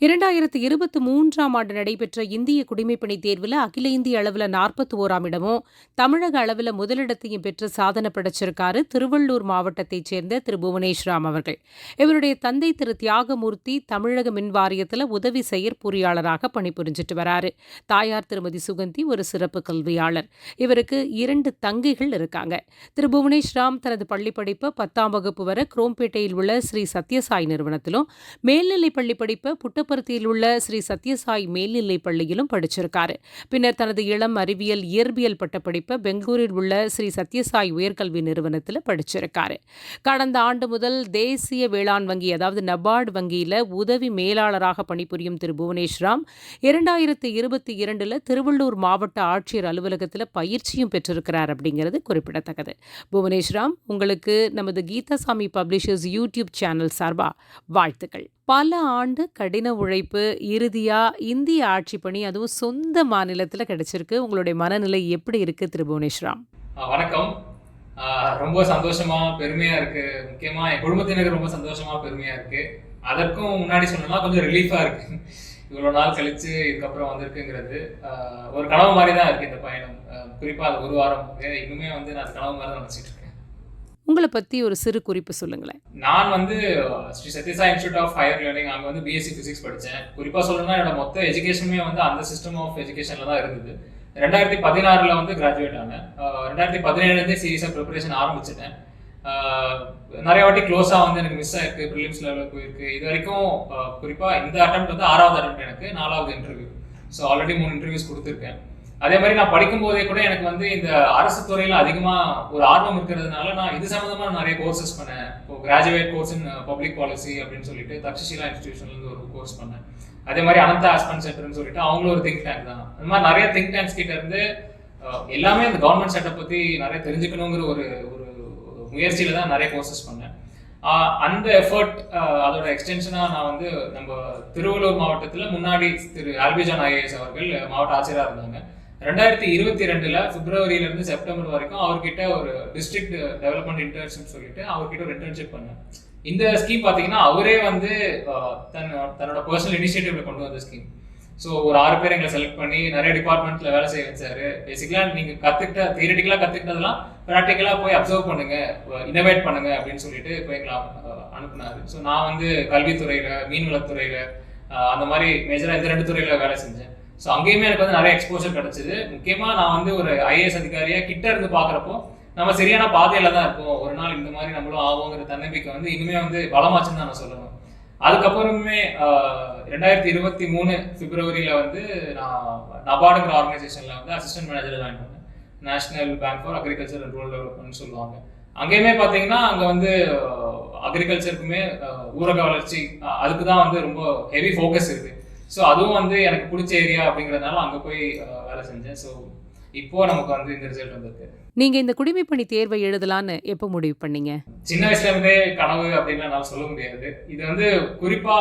இரண்டாயிரத்து இருபத்து மூன்றாம் ஆண்டு நடைபெற்ற இந்திய குடிமைப்பணி தேர்வில் அகில இந்திய அளவில் நாற்பத்தி ஓராம் இடமும் தமிழக அளவில் முதலிடத்தையும் பெற்று சாதனை படைச்சிருக்காரு திருவள்ளூர் மாவட்டத்தைச் சேர்ந்த திரு புவனேஸ்ராம் அவர்கள். இவருடைய தந்தை திரு தியாகமூர்த்தி தமிழக மின் வாரியத்தில் உதவி செயற்பொறியாளராக பணிபுரிஞ்சிட்டு வராரு. தாயார் திருமதி சுகந்தி ஒரு சிறப்பு கல்வியாளர். இவருக்கு இரண்டு தங்கைகள் இருக்காங்க. திரு புவனேஸ்ராம் தனது பள்ளிப்படிப்பு பத்தாம் வகுப்பு வரை குரோம்பேட்டையில் உள்ள ஸ்ரீ சத்யசாய் நிறுவனத்திலும் மேல்நிலைப் பள்ளி புட்ட புட்டபர்த்தியில் உள்ள ஸ்ரீ சத்யசாய் மேல்நிலைப் பள்ளியிலும் படிச்சிருக்காரு. பின்னர் தனது இளம் அறிவியல் இயற்பியல் பட்டப்படிப்பை பெங்களூரில் உள்ள ஸ்ரீ சத்யசாய் உயர்கல்வி நிறுவனத்தில் படிச்சிருக்காரு. கடந்த ஆண்டு முதல் தேசிய வேளாண் வங்கி அதாவது நபார்டு வங்கியில் உதவி மேலாளராக பணிபுரியும் திரு புவனேஸ்ராம் இரண்டாயிரத்தி இருபத்தி இரண்டில் திருவள்ளூர் மாவட்ட ஆட்சியர் அலுவலகத்தில் பயிற்சியும் பெற்றிருக்கிறார் அப்படிங்கிறது குறிப்பிடத்தக்கது. புவனேஸ்ராம் உங்களுக்கு நமது கீதாசாமி பப்ளிஷர்ஸ் யூடியூப் சேனல் சார்பாக வாழ்த்துக்கள். பல ஆண்டு கடின உழைப்பு இறுதியாக இந்திய ஆட்சி பணி அதுவும் சொந்த மாநிலத்தில் கிடைச்சிருக்கு. உங்களுடைய மனநிலை எப்படி இருக்குது திரு புவனேஸ்வரம் வணக்கம். ரொம்ப சந்தோஷமா பெருமையா இருக்கு. முக்கியமா என் குடும்பத்தினருக்கு ரொம்ப சந்தோஷமா பெருமையா இருக்கு. அதற்கும் முன்னாடி சொன்னா கொஞ்சம் ரிலீஃபா இருக்கு. இவ்வளவு நாள் கழிச்சு இதுக்கப்புறம் வந்திருக்குங்கிறது. ஒரு கனவு மாதிரி தான் இருக்கு இந்த பயணம். குறிப்பா அது ஒரு வாரம். இன்னுமே வந்து நான் கனவு மாதிரி தான் நினைச்சிட்டு உங்களை பற்றி ஒரு சிறு குறிப்பு சொல்லுங்களேன். நான் வந்து Sri Sathya institute of higher learning அங்கே வந்து பிஎஸ்சி ஃபிசிக்ஸ் படித்தேன் குறிப்பாக சொல்லணும்னா என்னோட மொத்த எஜுகேஷனுமே வந்து அந்த சிஸ்டம் ஆஃப் எஜுகேஷனில் தான் இருந்தது. ரெண்டாயிரத்தி பதினாறில் வந்து கிராஜுவேட் ஆனேன். ரெண்டாயிரத்தி பதினேழுலேருந்தே சீரியஸாக ப்ரிப்பரேஷன் ஆரம்பிச்சிட்டேன். நிறைய வாட்டி க்ளோஸாக வந்து எனக்கு மிஸ் ஆயிருக்கு ப்ரிலிம்ஸ் லெவலில் போயிருக்கு. இது வரைக்கும் குறிப்பாக இந்த அட்டம் வந்து ஆறாவது அட்டம் எனக்கு நாலாவது இன்டர்வியூ ஸோ ஆல்ரெடி மூணு இன்டர்வியூஸ் கொடுத்துருக்கேன். அதே மாதிரி நான் படிக்கும் போதே கூட எனக்கு வந்து இந்த அரசு துறையில அதிகமா ஒரு ஆர்வம் இருக்கிறதுனால நான் இது சம்மந்தமா நிறைய கோர்சஸ் பண்ணேன். இப்போ graduate course in public policy அப்படின்னு சொல்லிட்டு தக்ஷிலா இன்ஸ்டியூஷன்ல இருந்து ஒரு கோர்ஸ் பண்ணேன். அதே மாதிரி அனந்தா ஆஸ்பன் சென்டர்னு சொல்லிட்டு அவங்களும் ஒரு திங்க் டேங்க் தான். அந்த மாதிரி நிறைய திங்க் டேங்க்ஸ் கிட்ட இருந்து uh, எல்லாமே அந்த கவர்மெண்ட் செட்டப் பத்தி நிறைய தெரிஞ்சுக்கணுங்கிற ஒரு ஒரு முயற்சியில தான் நிறைய கோர்சஸ் பண்ணேன். அந்த எஃபர்ட் uh, அதோட எக்ஸ்டென்ஷனாக நான் வந்து நம்ம திருவள்ளூர் மாவட்டத்தில் முன்னாடி திரு ஆல்பிஜான் ஐஏஎஸ் அவர்கள் மாவட்ட ஆட்சியராக இருந்தாங்க. ரெண்டாயிரத்தி இருபத்தி ரெண்டுல பிப்ரவரியிலேருந்து செப்டம்பர் வரைக்கும் அவர்கிட்ட ஒரு டிஸ்ட்ரிக்ட் டெவலப்மெண்ட் இன்டர்ன்ஷிப் சொல்லிட்டு அவர்கிட்ட ஒரு இன்டர்ன்ஷிப் பண்ணேன். இந்த ஸ்கீம் பார்த்தீங்கன்னா அவரே வந்து தன் தன்னோட பர்சனல் இனிஷியேட்டிவ்ல கொண்டு வந்த ஸ்கீம் ஸோ ஒரு ஆறு பேர் எங்களை செலக்ட் பண்ணி நிறைய டிபார்ட்மெண்ட்ல வேலை செய்ய வச்சாரு. பேசிக்கலாக நீங்க கத்துக்கிட்ட தியரட்டிக்கலா கத்துக்கிட்டதெல்லாம் ப்ராக்டிக்கலாக போய் அப்சர்வ் பண்ணுங்க இனோவேட் பண்ணுங்க அப்படின்னு சொல்லிட்டு இப்போ எங்களை அனுப்புனாரு. ஸோ நான் வந்து கல்வித்துறையில மீன்வளத்துறையில அந்த மாதிரி மேஜராக இந்த ரெண்டு துறையில வேலை செஞ்சேன். ஸோ அங்கேயுமே எனக்கு வந்து நிறைய எக்ஸ்போஷர் கிடைச்சிது. முக்கியமாக நான் வந்து ஒரு ஐஏஎஸ் அதிகாரியாக கிட்ட இருந்து பார்க்குறப்போ நம்ம சரியான பாதையில தான் இருப்போம் ஒரு நாள் இந்த மாதிரி நம்மளும் ஆகுங்கிற தன்னம்பிக்கை வந்து இனிமே வந்து பலமாச்சுன்னு தான் நான் சொல்லணும். அதுக்கப்புறமே ரெண்டாயிரத்தி இருபத்தி மூணு பிப்ரவரியில வந்து நான் நபார்டுங்கிற ஆர்கனைசேஷன்ல வந்து அசிஸ்டன்ட் மேனேஜர் ஜாயின் பண்ணேன். National bank for agriculture and rural development சொல்லுவாங்க. அங்கேயுமே பார்த்தீங்கன்னா அங்கே வந்து அக்ரிகல்ச்சருக்குமே ஊரக வளர்ச்சி அதுக்கு தான் வந்து ரொம்ப ஹெவி ஃபோக்கஸ் இருக்குது ஸோ அதுவும் வந்து எனக்கு பிடிச்ச ஏரியா அப்படிங்கிறதுனால அங்கே போய் வேலை செஞ்சேன். ஸோ இப்போ நமக்கு வந்து இந்த ரிசல்ட் வந்திருக்கு. நீங்க இந்த குடிமைப்பணி தேர்வை எழுதலான்னு எப்போ முடிவு பண்ணீங்க? சின்ன வயசுல இருந்தே கனவு அப்படின்னு நான் சொல்ல முடியாது. இது வந்து குறிப்பா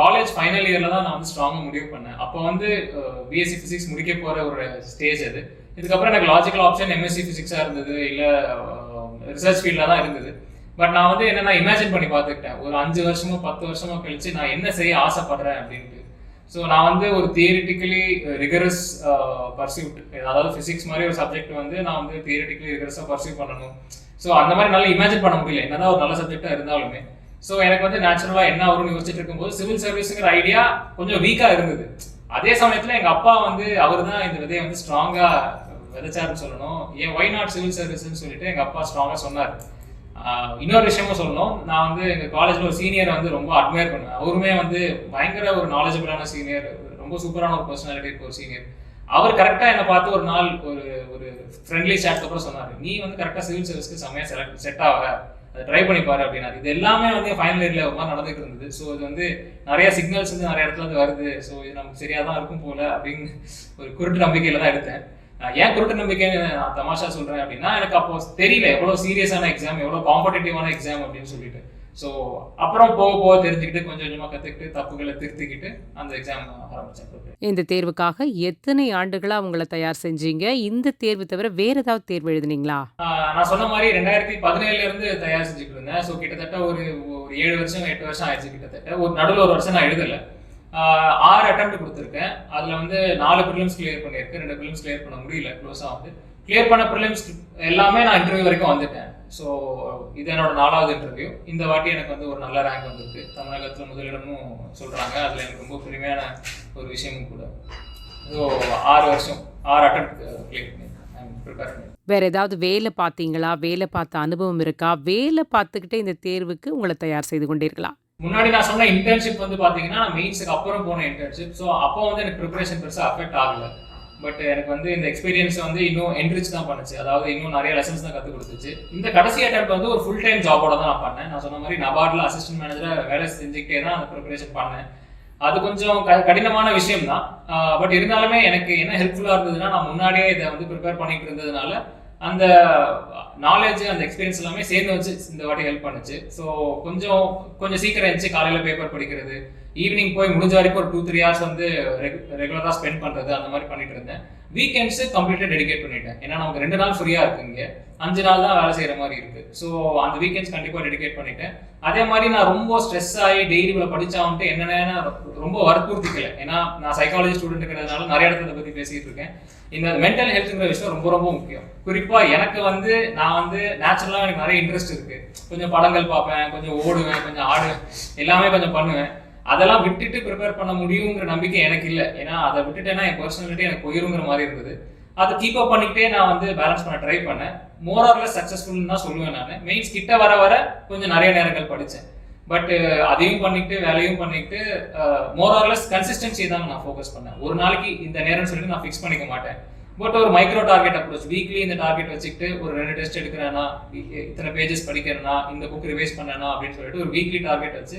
காலேஜ் ஃபைனல் இயர்ல தான் நான் வந்து ஸ்ட்ராங்கா முடிவு பண்ணேன். அப்போ வந்து பிஎஸ்சி பிசிக்ஸ் முடிக்க போற ஒரு ஸ்டேஜ் அது. இதுக்கப்புறம் எனக்கு லாஜிக்கல் ஆப்ஷன் எம்எஸ்சி பிசிக்ஸா இருந்தது இல்ல ரிசர்ச் ஃபீல்ட்ல தான் இருந்தது. பட் நான் வந்து என்னன்னா இமேஜின் பண்ணி பார்த்துக்கிட்டேன். ஒரு அஞ்சு வருஷமோ பத்து வருஷமோ கழிச்சு நான் என்ன செய்ய ஆசைப்படுறேன் அப்படின்ட்டு. ஸோ நான் வந்து ஒரு தியரிட்டிக்கலி ரிகரஸ் பர்சியூட் அதாவது ஃபிசிக்ஸ் மாதிரி ஒரு சப்ஜெக்ட் வந்து நான் வந்து தியரிட்டிக்கலி ரிகரஸாக பர்சியூ பண்ணணும். ஸோ அந்த மாதிரி நல்லா இமேஜின் பண்ண முடியல. என்னதான் ஒரு நல்ல சப்ஜெக்டாக இருந்தாலுமே. ஸோ எனக்கு வந்து நேச்சுரலாக என்ன வரும்னு யோசிச்சுட்டு இருக்கும்போது சிவில் சர்வீஸுங்கிற ஐடியா கொஞ்சம் வீக்காக இருந்தது. அதே சமயத்தில் எங்கள் அப்பா வந்து அவர் தான் இந்த விதையை வந்து ஸ்ட்ராங்காக விதைச்சாருன்னு சொல்லணும். ஏன் ஒய் நாட் சிவில் சர்வீஸ்ன்னு சொல்லிட்டு எங்கள் அப்பா ஸ்ட்ராங்காக சொன்னார். இன்னொரு விஷயமும் சொல்லணும். நான் வந்து எங்கள் காலேஜில் ஒரு சீனியர் வந்து ரொம்ப அட்மையர் பண்ணுவேன் அவருமே வந்து பயங்கர ஒரு நாலேஜபிளான சீனியர் ரொம்ப சூப்பரான ஒரு பர்சனாலிட்டி இருக்க ஒரு சீனியர் அவர் கரெக்டாக என்னை பார்த்து ஒரு நாள் ஒரு ஒரு ஃப்ரெண்ட்லி சாட் அப்புறம் சொன்னார். நீ வந்து கரெக்டாக சிவில் சர்வீஸ்க்கு செம்மையாக செலக்ட் செட் ஆக அதை ட்ரை பண்ணி பாரு அப்படின்னாரு. இது எல்லாமே வந்து ஃபைனல் இயரில் ஒரு மாதிரி நடந்துட்டு இருந்தது. ஸோ இது வந்து நிறைய சிக்னல்ஸ் வந்து நிறைய இடத்துல வந்து வருது. ஸோ இது நமக்கு சரியாக தான் இருக்கும் போல அப்படின்னு ஒரு குருட்டு நம்பிக்கையில் தான் எடுத்தேன். ஏன் குருட்டு நம்பிக்கைன்னு நான் தமாஷா சொல்றேன் அப்படின்னா எனக்கு அப்போ தெரியல எவ்வளவு சீரியஸான எக்ஸாம் எவ்வளவு காம்படிட்டிவான எக்ஸாம் அப்படின்னு சொல்லிட்டு. ஸோ அப்புறம் போக போக தெரிஞ்சுக்கிட்டு கொஞ்சம் கொஞ்சமாக கற்றுக்கிட்டு தப்புகளை திருத்திக்கிட்டு அந்த எக்ஸாம் ஆரம்பிச்சேன் இந்த தேர்வுக்காக எத்தனை ஆண்டுகளாக அவங்கள தயார் செஞ்சீங்க? இந்த தேர்வு தவிர வேற ஏதாவது தேர்வு எழுதுனீங்களா? நான் சொன்ன மாதிரி ரெண்டாயிரத்தி பதினேழுல இருந்து தயார் செஞ்சுட்டு இருந்தேன். ஸோ கிட்டத்தட்ட ஒரு ஒரு ஏழு வருஷம் எட்டு வருஷம் ஆயிடுச்சு கிட்டத்தட்ட. ஒரு நடுவில் ஒரு வருஷம் நான் எழுதலை. ஆறு அட்டம் கொடுத்துருக்கேன். அதில் வந்து நாலு ப்ரிலிம்ஸ் கிளியர் பண்ணியிருக்கேன் ரெண்டு ப்ரிலிம்ஸ் கிளியர் பண்ண முடியல. க்ளோஸாக வந்து கிளியர் பண்ண ப்ரிலிம்ஸ் எல்லாமே நான் இன்டர்வியூ வரைக்கும் வந்துட்டேன். ஸோ இது என்னோட நாலாவது இன்டர்வியூ இந்த வாட்டி எனக்கு வந்து ஒரு நல்ல ரேங்க் வந்திருக்கு. தமிழகத்தில் முதலிடமும் சொல்கிறாங்க அதில் எனக்கு ரொம்ப பெருமையான ஒரு விஷயமும் கூட. ஸோ ஆறு வருஷம் ஆறு அட்டம் கிளியர் பண்ணியிருக்கேன். ப்ரிப்பேர் வேற ஏதாவது வேலை பார்த்தீங்களா? வேலை பார்த்த அனுபவம் இருக்கா? வேலை பார்த்துக்கிட்டே இந்த தேர்வுக்கு உங்களை தயார் செய்து கொண்டீர்களா? முன்னாடி நான் சொன்ன இன்டர்ன்ஷிப் வந்து பார்த்தீங்கன்னா நான் மெயின்ஸுக்கு அப்புறம் போன இன்டர்ன்ஷிப் ஸோ அப்போ வந்து எனக்கு ப்ரிப்பரேஷன் பெருசாக அஃபெக்ட் ஆகலை. பட் எனக்கு வந்து இந்த எக்ஸ்பீரியன்ஸ் வந்து இன்னும் என்ரிச் தான் பண்ணுச்சு. அதாவது இன்னும் நிறைய லெசன்ஸ் தான் கற்றுக் கொடுத்துச்சு. இந்த கடைசி அட்டம் வந்து ஒரு ஃபுல் டைம் ஜாபோட தான் நான் பண்ணேன். நான் சொன்ன மாதிரி நபார்டில் அசிஸ்டன்ட் மேனேஜராக வேலை செஞ்சுக்கிட்டே தான் அந்த ப்ரிப்பரேஷன் பண்ணேன். அது கொஞ்சம் க கடினமான விஷயம் தான். பட் இருந்தாலுமே எனக்கு என்ன ஹெல்ப்ஃபுல்லாக இருந்ததுன்னா நான் முன்னாடியே இதை வந்து ப்ரிப்பேர் பண்ணிட்டு இருந்ததுனால அந்த நாலேஜ் அந்த எக்ஸ்பீரியன்ஸ் எல்லாமே சேர்ந்து வச்சு இந்த வாட்டி ஹெல்ப் பண்ணுச்சு. ஸோ கொஞ்சம் கொஞ்சம் சீக்கிரம் இருந்துச்சு காலையில் பேப்பர் படிக்கிறது. ஈவினிங் போய் முடிஞ்ச வரைக்கும் ஒரு டூ த்ரீ ஹவர்ஸ் வந்து ரெகுலராக ஸ்பெண்ட் பண்ணுறது அந்த மாதிரி பண்ணிட்டு இருந்தேன். வீக்கெண்ட்ஸு கம்ப்ளீட்டாக டெடிகேட் பண்ணிட்டேன். ஏன்னா நமக்கு ரெண்டு நாள் ஃப்ரீயாக இருக்குங்க அஞ்சு நாள் தான் வேலை செய்கிற மாதிரி இருக்கு. ஸோ அந்த வீக்கெண்ட்ஸ் கண்டிப்பாக டெடிகேட் பண்ணிட்டேன். அதே மாதிரி நான் ரொம்ப ஸ்ட்ரெஸ் ஆகி டெய்லி இவ்வளோ படிச்சான்ட்டு என்னென்ன ரொம்ப வற்புறுத்திக்கல. ஏன்னா நான் சைக்காலஜி ஸ்டூடெண்ட்டுங்கிறதுனால நிறைய இடத்துல பற்றி பேசிகிட்டு இருக்கேன். இந்த மென்டல் ஹெல்த்துங்கிற விஷயம் ரொம்ப ரொம்ப முக்கியம். குறிப்பாக எனக்கு வந்து நான் வந்து நேச்சுரலாக எனக்கு நிறைய இன்ட்ரெஸ்ட் இருக்குது கொஞ்சம் படங்கள் பார்ப்பேன் கொஞ்சம் ஓடுவேன் கொஞ்சம் ஆடுவேன் எல்லாமே கொஞ்சம் பண்ணுவேன். அதெல்லாம் விட்டுட்டு ப்ரிப்பேர் பண்ண முடியுங்கிற நம்பிக்கை எனக்கு இல்லை. ஏன்னா அதை விட்டுட்டேன்னா என் பர்சனாலிட்டி எனக்கு போயிருங்கிற மாதிரி இருந்தது. அதை கீப் அப் பண்ணிக்கிட்டே நான் வந்து பேலன்ஸ் பண்ண ட்ரை பண்ணேன். மோர் ஆர்லெஸ் சக்ஸஸ்ஃபுல்னு தான் சொல்லுவேன் நான். மெயின்ஸ் கிட்ட வர வர கொஞ்சம் நிறைய நேரங்கள் படித்தேன் பட் அதையும் பண்ணிட்டு வேலையும் பண்ணிட்டு மோர் ஆர்லெஸ் கன்சிஸ்டன்சி தான் நான் ஃபோக்கஸ் பண்ணேன். ஒரு நாளைக்கு இந்த நேரம்னு சொல்லிட்டு நான் ஃபிக்ஸ் பண்ணிக்க மாட்டேன். பட் ஒரு மைக்ரோ டார்கெட் அப்ரோச் வீக்லி இந்த டார்கெட் வச்சுக்கிட்டு ஒரு ரெண்டு டெஸ்ட் எடுக்கிறேன்னா இத்தனை பேஜஸ் படிக்கிறேன்னா இந்த புக் ரிவைஸ் பண்ணேனா அப்படின்னு சொல்லிட்டு ஒரு வீக்லி டார்கெட் வச்சு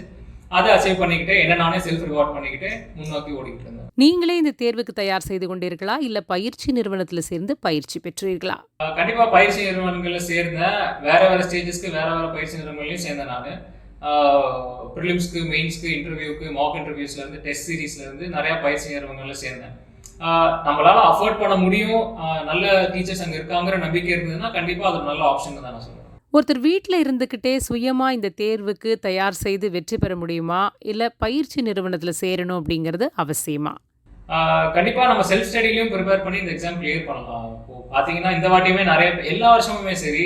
அதை அச்சீவ் பண்ணிக்கிட்டு என்ன நானே செல்ஃப் ரிவார்ட் பண்ணிக்கிட்டு முன்னோக்கி ஓடிக்கிட்டு இருந்தேன். நீங்களே இந்த தேர்வுக்கு தயார் செய்து கொண்டீர்களா? இல்ல பயிற்சி நிறுவனத்துல சேர்ந்து பயிற்சி பெற்றீர்களா? கண்டிப்பா பயிற்சி நிறுவனங்கள்ல சேர்ந்தேன் வேற வேற ஸ்டேஜஸ்க்கு வேற வேற பயிற்சி நிறுவனங்களையும் சேர்ந்தேன் நான். ப்ரிலிம்ஸ்க்கு மெயின்ஸ்க்கு இன்டர்வியூக்கு மாக் இன்டர்வியூஸ்ல இருந்து டெஸ்ட் சீரீஸ்ல இருந்து நிறைய பயிற்சி நிறுவனங்கள்ல சேர்ந்தேன். நம்மளால அஃபோர்ட் பண்ண முடியும். நல்ல டீச்சர்ஸ் அங்க இருக்காங்கிற நம்பிக்கை இருந்ததுன்னா கண்டிப்பா அது நல்ல ஆப்ஷன் தான் நான் சொல்லுவேன் ஒருத்தர் வீட்டில் இருந்துக்கிட்டே சுயமா இந்த தேர்வுக்கு தயார் செய்து வெற்றி பெற முடியுமா? இல்ல பயிற்சி நிறுவனத்துல சேரணும் அப்படிங்கிறது அவசியமா? கண்டிப்பாக கண்டிப்பா நம்ம செல்ஃப் ஸ்டடிலையும் ப்ரிப்பேர் பண்ணி இந்த எக்ஸாம் கிளியர் பண்ணலாம். இப்போ பாத்தீங்கன்னா இந்த வாட்டியுமே நிறைய எல்லா வருஷமுமே சரி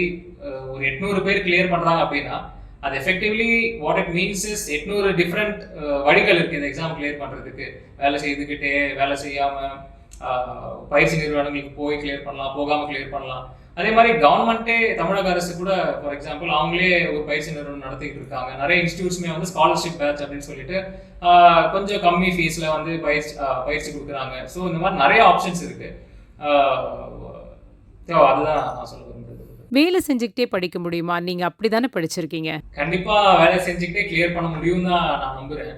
ஒரு எட்நூறு பேர் கிளியர் பண்ணுறாங்க அப்படின்னா அது effectively what it means is எட்நூறு டிஃப்ரெண்ட் வழிகள் இருக்கு இந்த எக்ஸாம் கிளியர் பண்றதுக்கு. வேலை செய்துக்கிட்டே வேலை செய்யாம பயிற்சி நிறுவனங்களுக்கு போய் கிளியர் பண்ணலாம் போகாம கிளியர் பண்ணலாம். அதே மாதிரி கவர்மெண்ட்டே தமிழக அரசு கூட ஃபார் எக்ஸாம்பிள் அவங்களே ஒரு பயிற்சி நிறுவனம் நடத்திட்டு இருக்காங்க. நிறைய இன்ஸ்டியூட்ஸ்மே வந்து ஸ்காலர்ஷிப் பேட்ச் அப்படின்னு சொல்லிட்டு கொஞ்சம் கம்மி ஃபீஸில் வந்து பயிற்சி பயிற்சி கொடுக்குறாங்க. ஸோ இந்த மாதிரி நிறைய ஆப்ஷன்ஸ் இருக்கு. அதுதான் நான் சொல்லுவேன் வேலை செஞ்சுக்கிட்டே படிக்க முடியுமா? நீங்க அப்படிதானே படிச்சிருக்கீங்க? கண்டிப்பா வேலை செஞ்சுக்கிட்டே கிளியர் பண்ண முடியும் தான் நான் நம்புறேன்.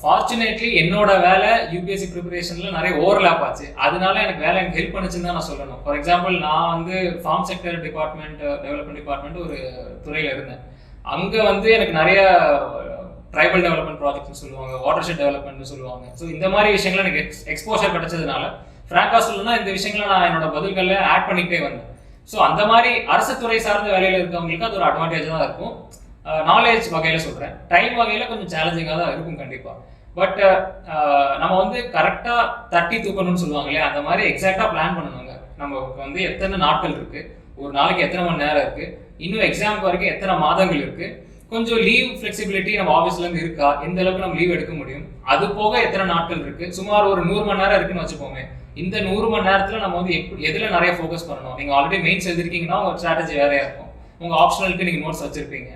ஃபார்ச்சுனேட்லி என்னோட வேலை யூபிஎஸ்சி ப்ரிப்பரேஷன்ல நிறைய ஓவர்லேப் ஆச்சு. அதனால எனக்கு வேலை எனக்கு ஹெல்ப் பண்ணுச்சுன்னு தான் நான் சொல்லணும். ஃபார் எக்ஸாம்பிள் நான் வந்து farm sector department development department ஒரு துறையில இருந்தேன். அங்க வந்து எனக்கு நிறைய ட்ரைபல் டெவலப்மெண்ட் ப்ராஜெக்ட்னு சொல்லுவாங்க வாட்டர் ஷெட் டெவலப்மெண்ட்னு சொல்லுவாங்க. ஸோ இந்த மாதிரி விஷயங்கள் எனக்கு எக்ஸ்போஷர் கிடைச்சதுனால ஃப்ராங்கா சொல்லணும்னா இந்த விஷயங்களை நான் என்னோட பதில்களில் ஆட் பண்ணிக்கிட்டே வந்தேன். ஸோ அந்த மாதிரி அரசு துறை சார்ந்த வேலையில் இருக்கவங்களுக்கு அது ஒரு அட்வான்டேஜ் தான் இருக்கும். நாலேஜ் வகையில் சொல்கிறேன் டைம் வகையில் கொஞ்சம் சேலஞ்சிங்காக தான் இருக்கும் கண்டிப்பாக பட் நம்ம வந்து கரெக்டாக தட்டி தூக்கணும்னு சொல்லுவாங்க இல்லையா? அந்த மாதிரி எக்ஸாக்டாக பிளான் பண்ணணுங்க. நமக்கு வந்து எத்தனை நாட்கள் இருக்குது ஒரு நாளைக்கு எத்தனை மணி நேரம் இருக்குது இன்னும் எக்ஸாமுக்கு வரைக்கும் எத்தனை மாதங்கள் இருக்குது கொஞ்சம் லீவ் ஃப்ளெக்சிபிலிட்டி நம்ம ஆஃபீஸ்லேருந்து இருக்கா? எந்த அளவுக்கு நம்ம லீவ் எடுக்க முடியும்? அது போக எத்தனை நாட்கள் இருக்குது சுமார் ஒரு நூறு மணி நேரம் இருக்குன்னு வச்சுப்போமே இந்த நூறு மணி நேரத்தில் நம்ம வந்து எப்படி எதில் நிறைய ஃபோக்கஸ் பண்ணணும்? நீங்கள் ஆல்ரெடி மெயின்ஸ் எழுதிருக்கீங்கன்னா உங்கள் ஸ்ட்ராட்டஜி வேறையாக இருக்கும். உங்கள் ஆப்ஷனலுக்கு நீங்கள் நோட்ஸ் வச்சிருப்பீங்க.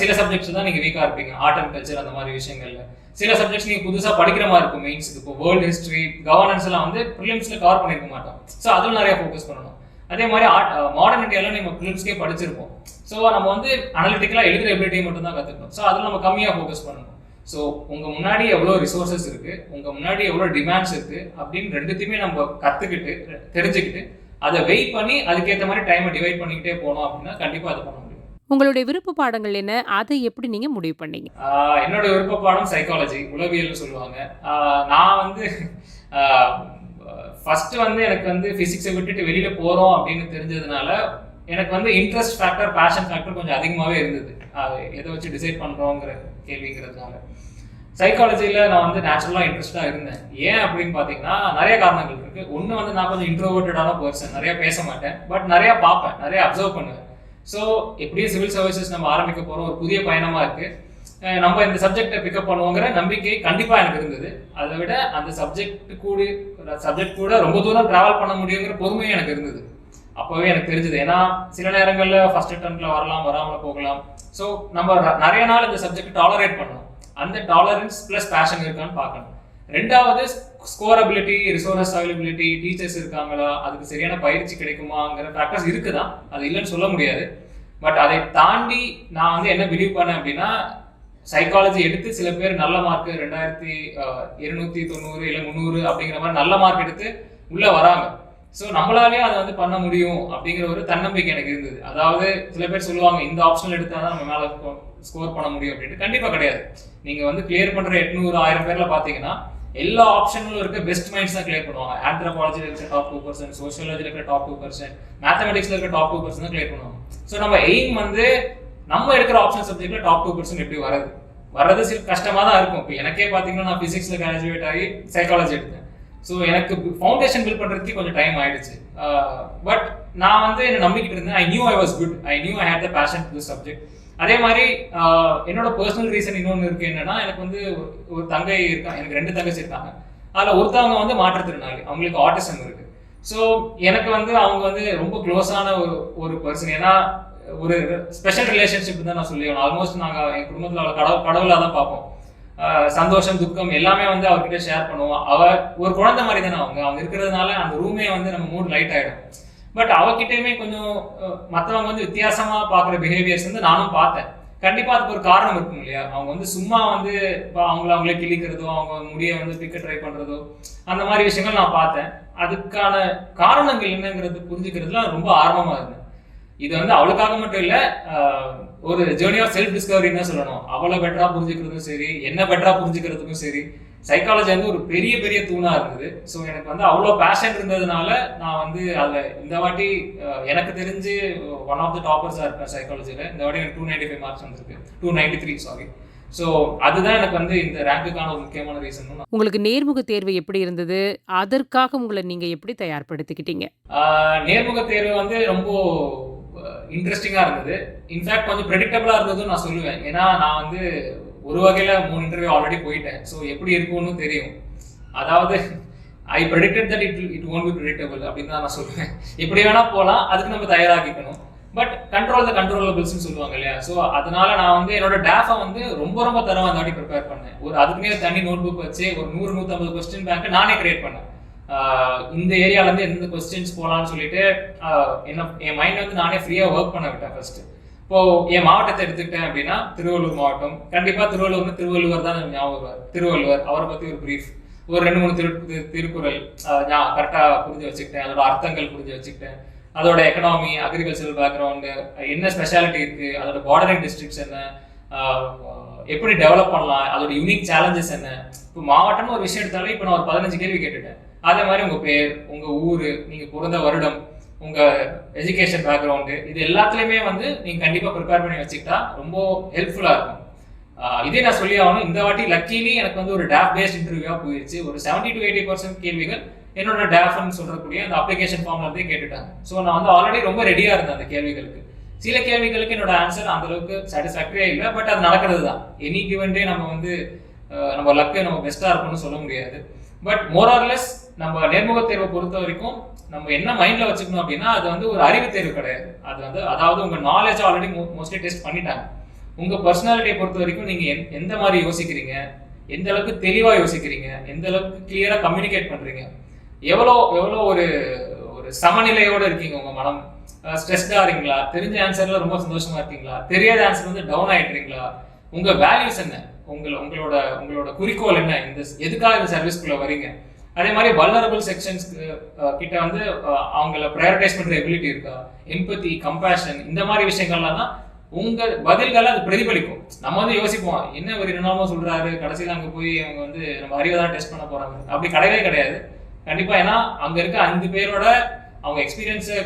சில சப்ஜெக்ட்ஸ் தான் நீங்கள் வீக்காக இருப்பீங்க. ஆர்ட் அண்ட் கல்ச்சர் அந்த மாதிரி விஷயங்கள்ல. சில சப்ஜெக்ட்ஸ் நீங்கள் புதுசாக படிக்கிற மாதிரி இருக்கும் மெயின்ஸுக்கு இப்போ வேர்ல்டு ஹிஸ்ட்ரி கவர்னன்ஸ் எல்லாம் வந்து ப்ரிலிம்ஸில் கவர் பண்ணிருக்க மாட்டோம். ஸோ அதுவும் நிறைய ஃபோக்கஸ் பண்ணணும். அதே மாதிரி ஆர்ட் மாடர்ன் இந்தியாவில் நம்ம ப்ரிலிம்ஸ்க்கே படிச்சிருப்போம். ஸோ நம்ம வந்து அனலிட்டிக்கலாக எழுதுகிற எபிலிட்டியை மட்டும் தான் கற்றுக்கணும் ஸோ அதில் நம்ம கம்மியாக ஃபோக்கஸ் பண்ணணும். ஸோ உங்கள் முன்னாடி எவ்வளோ ரிசோர்சஸ் இருக்கு உங்கள் முன்னாடி எவ்வளோ டிமாண்ட்ஸ் இருக்கு அப்படின்னு ரெண்டுத்தையுமே நம்ம கற்றுக்கிட்டு தெரிஞ்சுக்கிட்டு அதை வெயிட் பண்ணி அதுக்கேற்ற மாதிரி டைமை டிவைட் பண்ணிக்கிட்டே போனோம் அப்படின்னா கண்டிப்பாக அது பண்ண முடியும். உங்களுடைய விருப்ப பாடங்கள் என்ன? அதை எப்படி நீங்க முடிவு பண்ணீங்க? என்னோட விருப்ப பாடம் சைக்காலஜி உளவியல்னு சொல்லுவாங்க. நான் வந்து ஃபர்ஸ்ட் வந்து எனக்கு வந்து பிசிக்ஸை விட்டுட்டு வெளியில போறோம் அப்படின்னு தெரிஞ்சதுனால எனக்கு வந்து இன்ட்ரெஸ்ட் ஃபேக்டர் பேஷன் ஃபேக்டர் கொஞ்சம் அதிகமாகவே இருந்தது. அது எதை வச்சு டிசைட் பண்ணுறோங்கிற கேள்விங்கிறதுனால. சைக்காலஜியில் நான் வந்து நேச்சுரலாக இன்ட்ரெஸ்டாக இருந்தேன். ஏன் அப்படின்னு பார்த்தீங்கன்னா நிறைய காரணங்கள் இருக்குது ஒன்று வந்து நான் கொஞ்சம் இன்ட்ரோவர்ட்டடான பர்சன் நிறையா பேச மாட்டேன். பட் நிறையா பார்ப்பேன் நிறைய அப்சர்வ் பண்ணுவேன். ஸோ எப்படியும் சிவில் சர்வீசஸ் நம்ம ஆரம்பிக்க போகிறோம் ஒரு புதிய பயணமாக இருக்குது நம்ம இந்த சப்ஜெக்டை பிக்கப் பண்ணுவோங்கிற நம்பிக்கை கண்டிப்பாக எனக்கு இருந்தது. அதை விட அந்த சப்ஜெக்ட் கூட சப்ஜெக்ட் கூட ரொம்ப தூரம் ட்ராவல் பண்ண முடியுங்கிற பொறுமையும் எனக்கு இருந்தது. அப்போவே எனக்கு தெரிஞ்சது. ஏன்னா சில நேரங்களில் ஃபர்ஸ்ட் அட்டம்ப்ட்ல வரலாம் வராமல் போகலாம். ஸோ நம்ம நிறைய நாள் இந்த சப்ஜெக்ட் டாலரேட் பண்ணணும். அந்த டாலரன்ஸ் ப்ளஸ் பேஷன் இருக்கான்னு பார்க்கணும். ரெண்டாவது ஸ்கோரபிலிட்டி ரிசோர்ஸ் அவைலபிலிட்டி டீச்சர்ஸ் இருக்காங்களா? அதுக்கு சரியான பயிற்சி கிடைக்குமாங்கிற ஃபேக்டர்ஸ் இருக்குதான். அது இல்லைன்னு சொல்ல முடியாது. பட் அதை தாண்டி நான் வந்து என்ன பிலீவ் பண்ணேன் அப்படின்னா சைக்காலஜி எடுத்து சில பேர் நல்ல மார்க் ரெண்டாயிரத்தி இருநூத்தி தொண்ணூறு இல்லை முந்நூறு அப்படிங்கிற மாதிரி நல்ல மார்க் எடுத்து உள்ளே வராங்க. ஸோ நம்மளாலேயும் அதை வந்து பண்ண முடியும் அப்படிங்கிற ஒரு தன்னம்பிக்கை எனக்கு இருந்தது. அதாவது சில பேர் சொல்லுவாங்க இந்த ஆப்ஷன் எடுத்தால் தான் நம்ம மேலே ஸ்கோர் பண்ண முடியும் அப்படின்ட்டு. கண்டிப்பாக கிடையாது. நீங்கள் வந்து கிளியர் பண்ணுற எட்நூறு ஆயிரம் பேரில் பார்த்தீங்கன்னா எல்லா ஆப்ஷன்களும் இருக்க பெஸ்ட் மைண்ட்ஸ் தான் கிளியர் பண்ணுவாங்க. ஆந்த்ரபாலஜியில் இருக்க டாப் டூ பர்சன்ட் சோஷியாலஜியில் இருக்க டாப் டூ பர்சன்ட் மேத்தமெட்டிக்ஸில் இருக்க டாப் டூ பர்சன்ட் தான் கிளியர் பண்ணுவாங்க. ஸோ நம்ம எய்ம் வந்து நம்ம எடுக்கிற ஆப்ஷன் சப்ஜெக்ட்ல டாப் டூ பர்சன்ட் எப்படி வரது வர்றது சில கஷ்டமாக தான் இருக்கும். இப்போ எனக்கே பார்த்தீங்கன்னா நான் ஃபிசிக்ஸில் கிராஜுவேட் ஆகி சைக்காலஜி எடுத்தேன். ஸோ எனக்கு ஃபவுண்டேஷன் பில்ட் பண்ணுறதுக்கு கொஞ்சம் டைம் ஆயிடுச்சு. Uh, பட் நான் வந்து என்ன நம்பிக்கிட்டு இருந்தேன். I knew I was good I knew I had the passion to subject அதே மாதிரி uh, என்னோட பர்சனல் ரீசன் இன்னொன்று இருக்கு என்னன்னா எனக்கு வந்து ஒரு தங்கை இருக்காங்க எனக்கு ரெண்டு தங்கச்சி இருக்காங்க அதில் ஒருத்தவங்க வந்து மாற்றுத்திறனாளி. அவங்களுக்கு ஆட்டிசம் இருக்கு. ஸோ எனக்கு வந்து அவங்க வந்து ரொம்ப க்ளோஸான ஒரு ஒரு பர்சன் ஏன்னா ஒரு ஸ்பெஷல் ரிலேஷன்ஷிப் தான் நான் சொல்லி ஆல்மோஸ்ட் நாங்கள் என் குடும்பத்தில் அவளை கடவுள் கடவுளாக தான் பார்ப்போம். சந்தோஷம் துக்கம் எல்லாமே வந்து அவர்கிட்ட ஷேர் பண்ணுவோம். அவ ஒரு குழந்தை மாதிரி தானே அவங்க. அவங்க இருக்கிறதுனால அந்த ரூமே வந்து நம்ம மூட் லைட் ஆகிடும் பட் அவகிட்டயுமே கொஞ்சம் மற்றவங்க வந்து வித்தியாசமாக பார்க்குற பிஹேவியர்ஸ் வந்து நானும் பார்த்தேன். கண்டிப்பாக அதுக்கு ஒரு காரணம் இருக்கும் இல்லையா? அவங்க வந்து சும்மா வந்து இப்போ அவங்கள அவங்களே கிழிக்கிறதோ அவங்க முடிய வந்து பிக்க ட்ரை பண்ணுறதோ அந்த மாதிரி விஷயங்கள் நான் பார்த்தேன். அதுக்கான காரணங்கள் என்னங்கிறது புரிஞ்சுக்கிறதுலாம் ரொம்ப ஆர்வமாக இருந்தேன். இது வந்து அவளுக்காக மட்டும் இல்ல ஒரு ஜேர்னி ஆஃப் செல்ஃப் டிஸ்கவரின்னு தான் சொல்லணும். அவளை பெட்டரா புரிஞ்சுக்கிறதும் சரி என்ன பெட்டரா புரிஞ்சுக்கிறதுக்கும் சரி சைக்காலஜி வந்து ஒரு பெரிய பெரிய தூணா இருந்தது. ஸோ எனக்கு வந்து அவ்வளோ பேஷன் இருந்ததுனால நான் வந்து அதில் இந்த வாட்டி எனக்கு தெரிஞ்சு ஒன் ஆஃப் த டாப்பர்ஸாக இருப்பேன் சைக்காலஜியில் இந்த வாட்டி எனக்கு டூ நைன்டி ஃபைவ் மார்க்ஸ் வந்திருக்கு. Two ninety three sorry so அதுதான் எனக்கு வந்து இந்த ரேங்க்குக்கான ஒரு முக்கியமான ரீசன் உங்களுக்கு நேர்முக தேர்வு எப்படி இருந்தது? அதற்காக உங்களை நீங்க எப்படி தயார்படுத்திக்கிட்டீங்க? நேர்முக தேர்வு வந்து ரொம்ப இன்ட்ரெஸ்டிங்காக இருந்தது. இன்ஃபேக்ட் கொஞ்சம் ப்ரெடிக்டபிளாக இருந்ததும் நான் சொல்லுவேன். ஏன்னா நான் வந்து ஒரு வகையில் மூணு இன்டர்வியூ ஆல்ரெடி போயிட்டேன். ஸோ எப்படி இருக்கும்னு தெரியும். அதாவது I predicted that it it won't be predictable அப்படின்னு தான் நான் சொல்லுவேன். எப்படி வேணால் போகலாம் அதுக்கு நம்ம தயாராகிக்கணும். பட் கண்ட்ரோல் த கண்ட்ரோலபிள்ஸ்னு சொல்லுவாங்க இல்லையா? ஸோ அதனால நான் வந்து என்னோட டேஃபை வந்து ரொம்ப ரொம்ப தரமாக அந்த வாட்டி ப்ரிப்பேர் பண்ணேன். ஒரு அதுக்குமே தனி நோட் புக் வச்சு ஒரு நூறு நூற்றம்பது கொஸ்டின் பேங்க் நானே கிரியேட் பண்ணேன். இந்த ஏரியாலேருந்து எந்தெந்த எந்த கொஸ்டின்ஸ் போகலான்னு சொல்லிட்டு என்ன என் மைண்ட் வந்து நானே ஃப்ரீயாக ஒர்க் பண்ண விட்டேன் ஃபர்ஸ்ட் இப்போ என் மாவட்டத்தை எடுத்துக்கிட்டேன் அப்படின்னா திருவள்ளூர் மாவட்டம். கண்டிப்பா திருவள்ளூர்னு திருவள்ளுவர் தான் ஞாபகம் திருவள்ளுவர் அவரை பற்றி ஒரு பிரீஃப் ஒரு ரெண்டு மூணு திரு திருக்குறள் நான் கரெக்டாக புரிஞ்சு வச்சுக்கிட்டேன். அதோட அர்த்தங்கள் புரிஞ்சு வச்சுக்கிட்டேன். அதோட எக்கனாமி அக்ரிகல்ச்சரல் பேக்ரவுண்டு என்ன ஸ்பெஷாலிட்டி இருக்குது அதோட பார்டரிங் டிஸ்ட்ரிக்ஸ் என்ன எப்படி டெவலப் பண்ணலாம் அதோட யூனிக் சேலஞ்சஸ் என்ன. இப்போ மாவட்டம்னு ஒரு விஷயம் எடுத்தாலே இப்போ நான் ஒரு பதினஞ்சு கேள்வி கேட்டுட்டேன். அதே மாதிரி உங்கள் பேர் உங்கள் ஊர் நீங்கள் பிறந்த வருடம் உங்கள் எஜுகேஷன் பேக்ரவுண்டு இது எல்லாத்துலேயுமே வந்து நீங்கள் கண்டிப்பாக ப்ரிப்பேர் பண்ணி வச்சுக்கிட்டா ரொம்ப ஹெல்ப்ஃபுல்லாக இருக்கும். இதே நான் சொல்லி ஆகணும். இந்த வாட்டி லக்கிலி எனக்கு வந்து ஒரு டேப் பேஸ்ட் இன்டர்வியூவாக போயிடுச்சு ஒரு 70 டு எயிட்டி பர்சன்ட் கேள்விகள் என்னோட டேஃப்னு சொல்லக்கூடிய அந்த அப்ளிகேஷன் ஃபார்ம்ல இருந்தே கேட்டுட்டாங்க. ஸோ நான் வந்து ஆல்ரெடி ரொம்ப ரெடியாக இருந்தேன் அந்த கேள்விகளுக்கு. சில கேள்விகளுக்கு என்னோட ஆன்சர் அந்த அளவுக்கு சாட்டிஸ்ஃபேக்டரியா இல்லை. பட் அது நடக்கிறது தான். எனி கிவன் டே நம்ம வந்து நம்ம லக்கு நம்ம பெஸ்ட்டாக இருக்கணும்னு சொல்ல முடியாது. பட் மோர் ஆர்லெஸ் நம்ம நேர்முக தேர்வை பொறுத்த வரைக்கும் நம்ம என்ன மைண்ட்ல வச்சுக்கணும் அப்படின்னா அது வந்து ஒரு அறிவு தேர்வு கிடையாது. அது வந்து அதாவது உங்க நாலேஜ் ஆல்ரெடி மோஸ்ட்லி டெஸ்ட் பண்ணிட்டாங்க. உங்க பர்சனாலிட்டியை பொறுத்த வரைக்கும் நீங்க எந்த- எந்த மாதிரி யோசிக்கிறீங்க? எந்த அளவுக்கு தெளிவா யோசிக்கிறீங்க? எந்த அளவுக்கு கிளியரா கம்யூனிகேட் பண்றீங்க? எவ்வளோ எவ்வளோ ஒரு ஒரு சமநிலையோட இருக்கீங்க உங்க மனம்? ஸ்ட்ரெஸ்டா இருக்கீங்களா? தெரிஞ்ச ஆன்சர்ல ரொம்ப சந்தோஷமா இருக்கீங்களா? தெரியாத ஆன்சர் வந்து டவுன் ஆயிட்டுறீங்களா உங்க வேல்யூஸ் என்ன? உங்களை உங்களோட உங்களோட குறிக்கோள் என்ன? இந்த எதுக்காக இந்த சர்வீஸ்க்குள்ள வரீங்க அதே மாதிரி வல்லரபிள் செக்ஷன்ஸ் கிட்ட வந்து அவங்கள ப்ரையாரிட்டைஸ் பண்ற எபிலிட்டி இருக்கா? எம்பத்தி கம்பேஷன் இந்த மாதிரி விஷயங்கள்லாம் தான் உங்க பதில்களை அது பிரதிபலிக்கும். நம்ம வந்து யோசிப்போம் என்ன ஒரு என்னமோ சொல்றாரு கடைசியில் அங்கே போய் அவங்க வந்து நம்ம அறிவை தான் டெஸ்ட் பண்ண போறாங்க. அப்படி கிடையவே கிடையாது. கண்டிப்பா ஏன்னா அங்க இருக்க அஞ்சு பேரோட அவங்க எக்ஸ்பீரியன்ஸை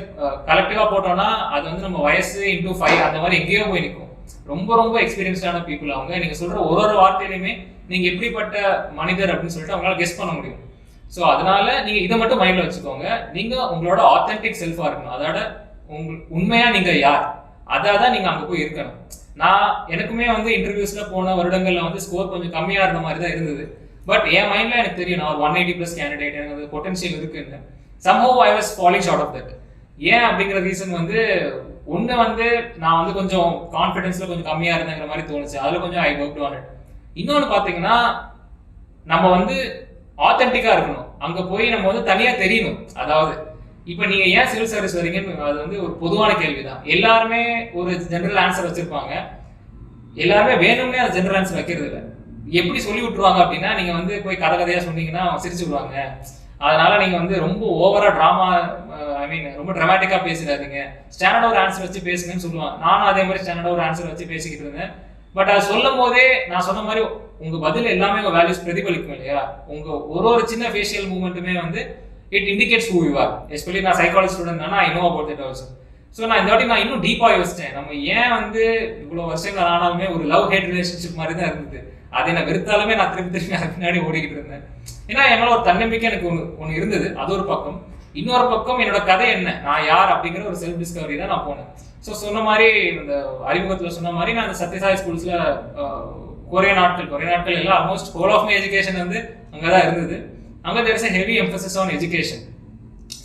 கலெக்டிவா போட்டோம்னா அது வந்து நம்ம வயசு இன்டூ ஃபைவ் அந்த மாதிரி எங்கேயோ போய் நிற்கும் ரொம்ப ரொம்ப எக்ஸ்பீரியன்ஸ்டான பீப்புள் அவங்க. நீங்க சொல்ற ஒரு ஒரு வார்த்தையிலுமே நீங்க எப்படிப்பட்ட மனிதர் அப்படின்னு சொல்லிட்டு அவங்களால கெஸ் பண்ண முடியும். ஸோ அதனால நீங்கள் இதை மட்டும் மைண்டில் வச்சுக்கோங்க. நீங்கள் உங்களோட ஆத்தென்டிக் செல்ஃபாக இருக்கணும். அதோட உங்க உண்மையாக நீங்கள் யார்? அதாக தான் நீங்கள் அங்கே போய் இருக்கணும். நான் எனக்குமே வந்து இன்டர்வியூஸில் போன வருடங்களில் வந்து ஸ்கோர் கொஞ்சம் கம்மியாக இருந்த மாதிரி தான் இருந்தது. பட் என் மைண்டில் எனக்கு தெரியும் நான் ஒரு ஒன் எயிட்டி ப்ளஸ் கேண்டிடேட் எனக்கு பொட்டன்ஷியல் இருக்குன்னு. Somehow I was falling short of that ஏன் அப்படிங்கிற ரீசன் வந்து ஒன்று வந்து நான் வந்து கொஞ்சம் கான்ஃபிடென்ஸில் கொஞ்சம் கம்மியாக இருந்தேங்கிற மாதிரி தோணுச்சு. அதில் கொஞ்சம் ஐ ஒர்க் ஆன் இட் இன்னொன்று பார்த்தீங்கன்னா நம்ம வந்து ஆத்தென்டிக்கா இருக்கணும். அங்க போய் நம்ம வந்து தனியா தெரியணும். அதாவது இப்போ நீங்க ஏன் சிவில் சர்வீஸ் வரீங்கன்னு அது வந்து ஒரு பொதுவான கேள்விதான். எல்லாருமே ஒரு ஜென்ரல் ஆன்சர் வச்சிருப்பாங்க. எல்லாருமே வேணும்னே அந்த ஜென்ரல் ஆன்சர் வைக்கிறது இல்லை எப்படி சொல்லி விட்டுருவாங்க அப்படின்னா நீங்க வந்து போய் கதை கதையா சொன்னீங்கன்னா அவங்க சிரிச்சு விடுவாங்க. அதனால நீங்க வந்து ரொம்ப ஓவரா டிராமா ஐ மீன் ரொம்ப டிராமாட்டிக்கா பேசிடாதீங்க. ஸ்டாண்டர்ட் ஒரு ஆன்சர் வச்சு பேசுங்கன்னு சொல்லுவாங்க. நானும் அதே மாதிரி ஸ்டாண்டர்ட் ஒரு ஆன்சர் வச்சு பேசிக்கிட்டு இருந்தேன். பட் அது சொல்லும் போதே நான் சொன்ன மாதிரி உங்க பதில் எல்லாமே உங்க வேல்யூஸ் பிரதிபலிக்கும் இல்லையா? உங்க ஒரு ஒரு சின்ன ஃபேஷியல் மூவ்மெண்ட்டுமே வந்து it indicates who you are especially நான் psychology student I know about it also so நான் இந்த வாட்டி நான் இன்னும் டீப்பாக யோசிச்சேன். நம்ம ஏன் வந்து இவ்வளோ வருஷங்கள் ஆனாலுமே ஒரு லவ் ஹேட் ரிலேஷன்ஷிப் மாதிரி தான் இருந்தது. அதை நான் வெறுத்தாலுமே நான் திருப்பி திருப்பி அது பின்னாடி ஓடிக்கிட்டு இருந்தேன். ஏன்னா என்னால ஒரு தன்னம்பிக்கை எனக்கு ஒன்று ஒன்று இருந்தது. அது ஒரு பக்கம். இன்னொரு பக்கம் என்னோட கதை என்ன? நான் யார் அப்படிங்கிற ஒரு செல்ஃப் டிஸ்கவரி தான் நான் போனேன். ஸோ சொன்ன மாதிரி இந்த அறிமுகத்தில் சொன்ன மாதிரி நான் அந்த சத்யசாய் ஸ்கூல்ஸில் கொரிய நாட்கள் கொரிய நாட்கள் எல்லாம் almost whole of my education வந்து அங்கே தான் இருந்தது. அங்கே there is heavy emphasis on education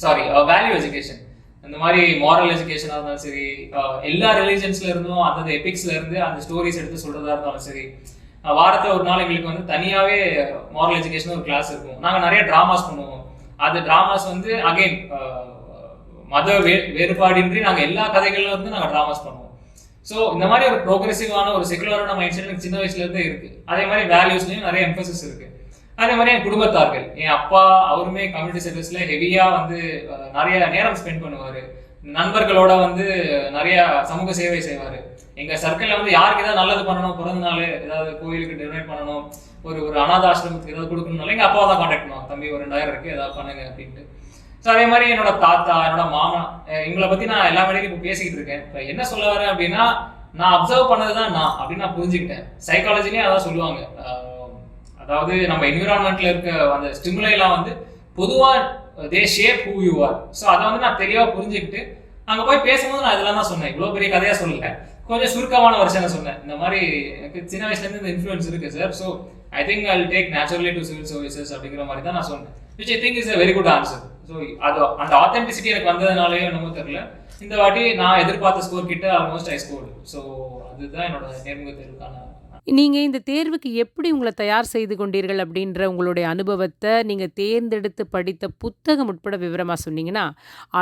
sorry value education இந்த மாதிரி மாரல் எஜுகேஷனாக இருந்தாலும் சரி uh, எல்லா ரிலீஜன்ஸ்ல இருந்தும் அந்தந்த எபிக்ஸ்ல இருந்து அந்த ஸ்டோரிஸ் எடுத்து சொல்றதா இருந்தாலும் சரி uh, வாரத்தில் ஒரு நாள் எங்களுக்கு வந்து தனியாகவே மாரல் எஜுகேஷன் ஒரு கிளாஸ் இருக்கும். நாங்கள் நிறைய ட்ராமாஸ் பண்ணுவோம். அது ட்ராமாஸ் வந்து அகைன் uh, மத வே வேறுபாடின்றி நாங்கள் எல்லா கதைகளிலும் வந்து நாங்கள் ட்ராமாஸ் பண்ணுவோம். ஸோ இந்த மாதிரி ஒரு ப்ரோக்ரெசிவான ஒரு செகுலரான மைண்ட் செட் எனக்கு சின்ன வயசுலேருந்தே இருக்கு. அதே மாதிரி வேல்யூஸ்லையும் நிறைய எம்பசஸ் இருக்கு. அதே மாதிரி என் குடும்பத்தார்கள். என் அப்பா அவருமே கம்யூனிட்டி சர்வீஸ்ல ஹெவியா வந்து நிறைய நேரம் ஸ்பெண்ட் பண்ணுவாரு. நண்பர்களோட வந்து நிறைய சமூக சேவை செய்வாரு. எங்க சர்க்கிள்ல வந்து யாருக்கு ஏதாவது நல்லது பண்ணணும் பிறந்த நாள் ஏதாவது கோயிலுக்கு டொனேட் பண்ணணும் ஒரு ஒரு அனாத ஆசிரமத்துக்கு ஏதாவது கொடுக்கணும்னால எங்க அப்பாவை தான் கான்டாக்ட் பண்ணுவாங்க. தம்பி ஒரு ரெண்டாயிரம் இருக்கு ஏதாவது பண்ணுங்க அப்படின்ட்டு. ஸோ அதே மாதிரி என்னோட தாத்தா என்னோட மாமா இவங்களை பத்தி நான் எல்லா வேலையும் இப்போ பேசிக்கிட்டு இருக்கேன். இப்போ என்ன சொல்ல வரேன் அப்படின்னா நான் அப்சர்வ் பண்ணது தான் நான் அப்படின்னு நான் புரிஞ்சுக்கிட்டேன். சைக்காலஜிலேயே அதான் சொல்லுவாங்க. அதாவது நம்ம என்விரான்மெண்ட்ல இருக்க அந்த ஸ்டிமுலைலாம் வந்து பொதுவாக they shape who you are so அதை வந்து நான் தெளிவாக புரிஞ்சுக்கிட்டு அங்கே போய் பேசும்போது நான் இதெல்லாம் தான் சொன்னேன். இவ்வளோ பெரிய கதையாக சொல்லல. கொஞ்சம் சுருக்கமான வருஷம் சொன்னேன். இந்த மாதிரி எனக்கு சின்ன வயசுலேருந்து இந்த இன்ஃப்ளூயன்ஸ் இருக்குது sir so I think I take naturally to civil services அப்படிங்கிற மாதிரி தான் நான் சொன்னேன். Which I think is a very good answer so அது அந்த ஆத்தென்டிசிட்டி எனக்கு வந்ததுனாலயோ என்னமோ தெரியல. இந்த வாட்டி நான் எதிர்பார்த்த ஸ்கோர் கிட்ட ஆல்மோஸ்ட் ஐ ஸ்கோர் ஸோ அதுதான் என்னோட நேர்முக தேர்வுக்கான நீங்கள் இந்த தேர்வுக்கு எப்படி உங்களை தயார் செய்து கொண்டீர்கள் அப்படின்ற உங்களுடைய அனுபவத்தை நீங்கள் தேர்ந்தெடுத்து படித்த புத்தகம் உட்பட விவரமாக சொன்னீங்கன்னா,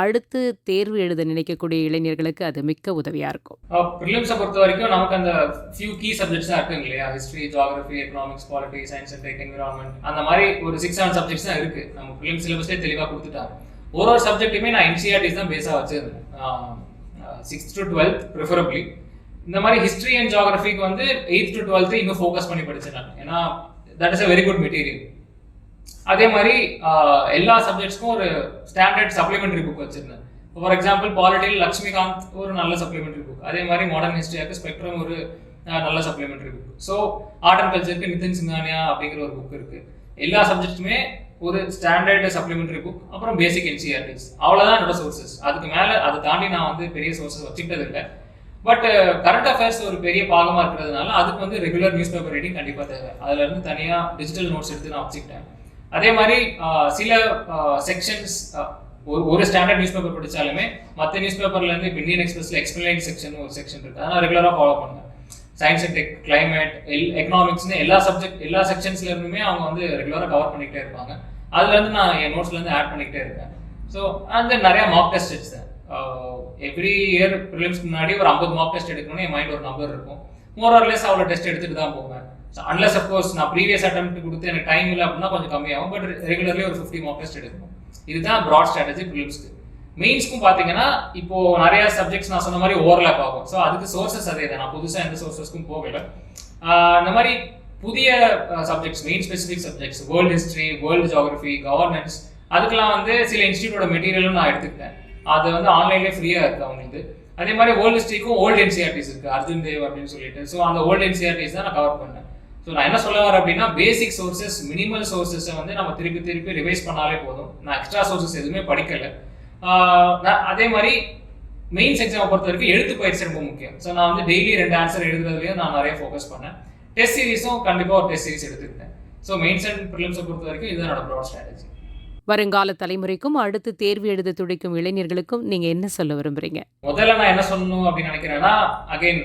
அடுத்து தேர்வு எழுத நினைக்கக்கூடிய இளைஞர்களுக்கு அது மிக்க உதவியாக இருக்கும். ப்ரிலிம்ஸை பொறுத்த வரைக்கும் நமக்கு அந்த ஃபியூ கீ சப்ஜெக்ட்ஸ் தான் இருக்குங்க இல்லையா? History geography economics polity science and tech environment அந்த மாதிரி ஒரு சிக்ஸ் செவன் சப்ஜெக்ட்ஸ் தான் இருக்கு. நம்ம ப்ரிலிம் சிலபஸ்லேயே தெளிவாக கொடுத்துட்டாங்க. ஒரு ஒரு சப்ஜெக்ட்டுமே நான் என்சிஆர்டிஸ் தான் பேஸாக வச்சிருந்தேன். சிக்ஸ்த் டு டுவெல்த் ப்ரிஃபரபிளி இந்த மாதிரி ஹிஸ்ட்ரி அண்ட் ஜாகிரபிக்கு வந்து எயித் டு டுவெல்த்து இன்னும் ஃபோக்கஸ் பண்ணி படிச்சேன் நான் ஏன்னா that is a very good material அதே மாதிரி எல்லா சப்ஜெக்ட்ஸ்க்கும் ஒரு ஸ்டாண்டர்ட் சப்ளிமெண்டரி புக் வச்சிருந்தேன். ஃபார் எக்ஸாம்பிள் பாலிட்டியில் லக்ஷ்மிகாந்த் ஒரு நல்ல சப்ளிமெண்டரி புக் அதே மாதிரி மாடர்ன் ஹிஸ்ட்ரியாக்கு ஸ்பெக்ட்ரம் ஒரு நல்ல supplementary book so art and கல்ச்சருக்கு Nitin Singhania அப்படிங்கிற ஒரு புக் இருக்கு. எல்லா சப்ஜெக்ட்ஸுமே ஒரு ஸ்டாண்டர்ட் சப்ளிமெண்டரி புக் அப்புறம் பேசிக் என்சிஆர்டிஸ் அவ்வளோதான் என்னோட சோர்சஸ் அதுக்கு மேலே அதை தாண்டி நான் வந்து பெரிய சோர்சஸ் வச்சுக்கிட்டது இல்லை பட் கரண்ட் அஃபேர்ஸ் ஒரு பெரிய பாகமாக இருக்கிறதுனால அதுக்கு வந்து ரெகுலர் நியூஸ் பேப்பர் ரீடிங் கண்டிப்பாக தேவை அதுலேருந்து தனியாக டிஜிட்டல் நோட்ஸ் எடுத்து நான் வச்சுக்கிட்டேன். அதே மாதிரி சில செக்ஷன்ஸ் ஒரு ஒரு ஸ்டாண்டர்ட் நியூஸ் பேப்பர் படிச்சாலுமே மற்ற நியூஸ் பேப்பர்லேருந்து இப்போ இந்தியன் எக்ஸ்பிரஸில் எக்ஸ்பிளைன் செக்ஷன் ஒரு செக்ஷன் இருக்குது அதனால் ரெகுலராக ஃபாலோ பண்ணுவேன். சயின்ஸ் அண்ட் டெக் கிளைமேட் எல் எக்கனாமிக்ஸ்னு எல்லா சப்ஜெக்ட் எல்லா செக்ஷன்ஸ்ல இருந்துமே அவங்க வந்து ரெகுலராக கவர் பண்ணிக்கிட்டே இருப்பாங்க. அதுலேருந்து நான் என் நோட்ஸ்லேருந்து ஆட் பண்ணிக்கிட்டே இருக்கேன் ஸோ அந்த நிறையா மார்க் டெஸ்ட் எடுத்தேன். எவ்ரி இயர் ப்ரிலிம்ஸ் முன்னாடி ஒரு ஐம்பது மார்க் டெஸ்ட் எடுக்கணும்னு என் மைண்ட் ஒரு நம்பர் இருக்கும். மோர் ஆர்லெஸ் அவ்வளோ டெஸ்ட் எடுத்துட்டு தான் போவேன். அன்லஸ் அஃப்கோர்ஸ் நான் ப்ரீவியஸ் அட்டம் கொடுத்து எனக்கு டைம் இல்லை அப்படின்னா கொஞ்சம் கம்மியாகும். பட் ரெகுலர்லி ஒரு ஃபிஃப்டி மார்க் டெஸ்ட் எடுக்கணும். இதுதான் ப்ராட் ஸ்ட்ராட்டஜி ப்ரிலிம்ஸ்க்கு மெயின்ஸ்க்கும் பார்த்தீங்கன்னா இப்போ நிறைய சப்ஜெக்ட்ஸ் நான் சொன்ன மாதிரி ஓவர்லாப் ஆகும். ஸோ அதுக்கு சோர்சஸ் அதே தான். நான் புதுசாக எந்த சோர்சஸ்க்கும் போகல. இந்த மாதிரி புதிய subjects main specific subjects world history world geography governance அதுக்கெல்லாம் வந்து சில இன்ஸ்டியூட்டோட மெட்டீரியலும் நான் எடுத்துக்கிட்டேன். அது வந்து ஆன்லைன்லேயே ஃப்ரீயாக இருக்குது அவங்களுக்கு அதே மாதிரி ஓல்டு ஸ்டீக்கும் ஓல்டு என்சிஆர்டிஸ் இருக்குது அர்ஜுன் தேவ் அப்படின்னு சொல்லிட்டு. ஸோ அந்த ஓல்டு என்சிஆர்டிஸ் தான் நான் கவர் பண்ணேன். ஸோ நான் என்ன சொல்ல வரேன் அப்படின்னா பேசிக் சோர்சஸ் மினிமல் சோர்சஸை வந்து நம்ம திருப்பி திருப்பி ரிவைஸ் பண்ணாலே போதும். நான் எக்ஸ்ட்ரா சோர்சஸ் எதுவுமே படிக்கலை. நான் அதே மாதிரி மெயின்ஸ் எக்ஸாமை பொறுத்த வரைக்கும் எழுத்து பயிற்சி ரொம்ப முக்கியம். ஸோ நான் வந்து டெய்லி ரெண்டு ஆன்சர் எழுதுறதுலையும் நான் நிறைய ஃபோக்கஸ் பண்ணேன். டெஸ்ட் சீரிஸும் கண்டிப்பாக ஒரு டெஸ்ட் சீரிஸ் எடுத்துக்கிட்டேன். ஸோ மெயின்ஸ் அண்ட் ப்ரிலிம்ஸை பொறுத்த வரைக்கும் இதுதான் என்னோட ப்ராட் ஸ்ட்ராட்டஜி வருங்கால தலைமுறைக்கும் அடுத்து தேர்வு எழுத துடிக்கும் இளைஞர்களுக்கும் நீங்க என்ன சொல்ல விரும்புறீங்க? முதல்ல நான் என்ன சொல்லணும் அப்படின்னு நினைக்கிறேன்னா அகைன்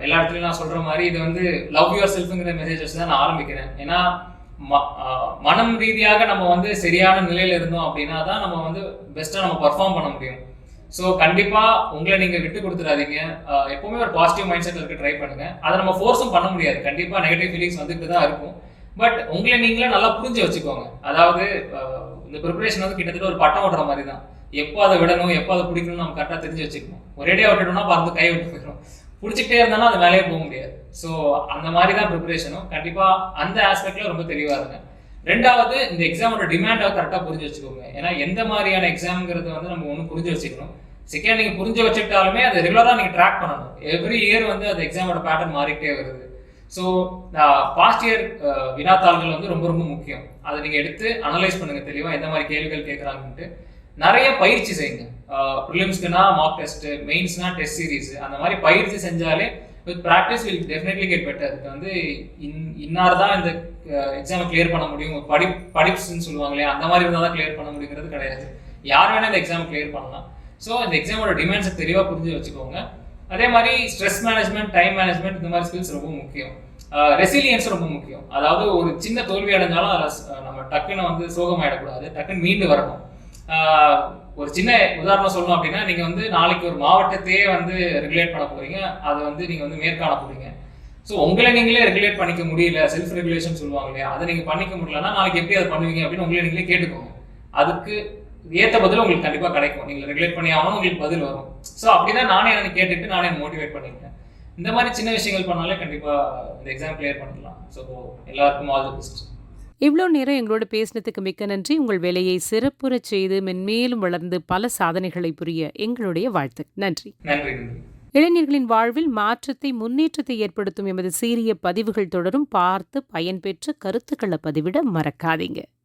எல்லா இடத்துலயும் நான் சொல்ற மாதிரி இது வந்து லவ் யுவர் செல்ஃப்ங்கிற மெசேஜ் வச்சு தான் நான் ஆரம்பிக்கிறேன். ஏன்னா ம- மனம் ரீதியாக நம்ம வந்து சரியான நிலையில இருந்தோம் அப்படின்னா தான் நம்ம வந்து பெஸ்ட்டாக நம்ம பர்ஃபார்ம் பண்ண முடியும். ஸோ கண்டிப்பாக உங்களை நீங்கள் விட்டு கொடுத்துடாதீங்க. எப்போவுமே ஒரு பாசிட்டிவ் மைண்ட் செட் இருக்க ட்ரை பண்ணுங்க. அதை நம்ம ஃபோர்ஸும் பண்ண முடியாது. கண்டிப்பாக நெகட்டிவ் ஃபீலிங்ஸ் வந்துட்டு தான் இருக்கும். பட் உங்களை நீங்களே நல்லா புரிஞ்சு வச்சுக்கோங்க. அதாவது இந்த ப்ரிப்பரேஷன் வந்து கிட்டத்தட்ட ஒரு பட்டம் ஓட்டுற மாதிரி தான் எப்போ அதை விடணும் எப்போ அதை பிடிக்கணும் நம்ம கரெக்டாக தெரிஞ்சு வச்சுக்கணும். ஒரேடியாக விட்டுட்டோம்னா பறந்து கை விட்டு போயிடும் பிடிச்சிக்கிட்டே இருந்தாலும் அது மேலேயே போக முடியாது. ஸோ அந்த மாதிரி தான் ப்ரிப்பரேஷனும் கண்டிப்பாக அந்த ஆஸ்பெக்ட்ல ரொம்ப தெளிவாக இருங்க. ரெண்டாவது இந்த எக்ஸாமோட டிமாண்டை கரெக்டாக புரிஞ்சு வச்சுக்கோங்க. ஏன்னா எந்த மாதிரியான எக்ஸாம்ங்கிறது வந்து நம்ம ஒன்று புரிஞ்சு வச்சுக்கணும். செகண்ட் நீங்கள் புரிஞ்சு வச்சுக்கிட்டாலுமே அது ரெகுலராக நீங்கள் ட்ராக் பண்ணணும். எவ்ரி இயர் வந்து அந்த எக்ஸாமோட பேட்டர்ன் மாறிக்கிட்டே வருது. ஸோ பாஸ்ட் இயர் uh, வினாத்தாள்கள் வந்து ரொம்ப ரொம்ப முக்கியம். அதை நீங்கள் எடுத்து அனலைஸ் பண்ணுங்கள் தெளிவாக எந்த மாதிரி கேள்விகள் கேட்குறாங்கன்ட்டு. நிறைய பயிற்சி செய்யுங்க. ப்ரிலிம்ஸ்க்குனா மார்க் டெஸ்ட் மெயின்ஸ்னா டெஸ்ட் சீரீஸ் அந்த மாதிரி பயிற்சி செஞ்சாலே with practice will definitely get better இது வந்து இன் இன்னார் தான் இந்த uh, எக்ஸாமை கிளியர் பண்ண முடியும். படி படிப்ஸ்ன்னு சொல்லுவாங்களே அந்த மாதிரி இருந்தால் தான் கிளியர் பண்ண முடியுங்கிறது கிடையாது. யார் வேணால் இந்த எக்ஸாம் கிளியர் பண்ணலாம். ஸோ இந்த எக்ஸாமோட டிமாண்ட்ஸை தெளிவாக புரிஞ்சு வச்சுக்கோங்க. அதே மாதிரி ஸ்ட்ரெஸ் மேனேஜ்மெண்ட் டைம் மேனேஜ்மெண்ட் இந்த மாதிரி ஸ்கில்ஸ் ரொம்ப முக்கியம். ரெசிலியன்ஸ் ரொம்ப முக்கியம். அதாவது ஒரு சின்ன தோல்வி அடைஞ்சாலும் அதில் நம்ம டக்குன்னு வந்து சோகமாயிடக்கூடாது. டக்குன்னு மீண்டு வரணும். ஒரு சின்ன உதாரணம் சொல்லணும் அப்படின்னா நீங்கள் வந்து நாளைக்கு ஒரு மாவட்டத்தையே வந்து ரெகுலேட் பண்ண போகிறீங்க அதை வந்து நீங்கள் வந்து மேற்காண போகிறீங்க ஸோ உங்களை நீங்களே ரெகுலேட் பண்ணிக்க முடியல செல்ஃப் ரெகுலேஷன் சொல்லுவாங்க இல்லையா அதை நீங்கள் பண்ணிக்க முடியலன்னா நாளைக்கு எப்படி அதை பண்ணுவீங்க அப்படின்னு உங்களை நீங்களே கேட்டுக்கோங்க. அதுக்கு ஏற்ற பதில் உங்களுக்கு கண்டிப்பாக கிடைக்கும். நீங்கள் ரெகுலேட் பண்ணி ஆகணும் உங்களுக்கு பதில் வரும். ஸோ அப்படின்னா நானே எனக்கு கேட்டுட்டு நானே மோட்டிவேட் பண்ணிக்கிறேன் இந்த மாதிரி சின்ன விஷயங்கள் பண்ணாலே கண்டிப்பா இந்த எக்ஸாம் கிளியர் பண்ணிடலாம் ஸோ எல்லாருக்கும் ஆல் தி பெஸ்ட் இவ்வளோ நேரம் எங்களோட பேசினதுக்கு மிக்க நன்றி. உங்கள் வேலையை சிறப்புறச் செய்து மென்மேலும் வளர்ந்து பல சாதனைகளை புரிய எங்களுடைய வாழ்த்து. நன்றி. நன்றி நன்றி. இளைஞர்களின் வாழ்வில் மாற்றத்தை முன்னேற்றத்தை ஏற்படுத்தும் எமது சீரிய பதிவுகள் தொடரும். பார்த்து பயன்பெற்ற கருத்துக்களை பதிவிட மறக்காதீங்க.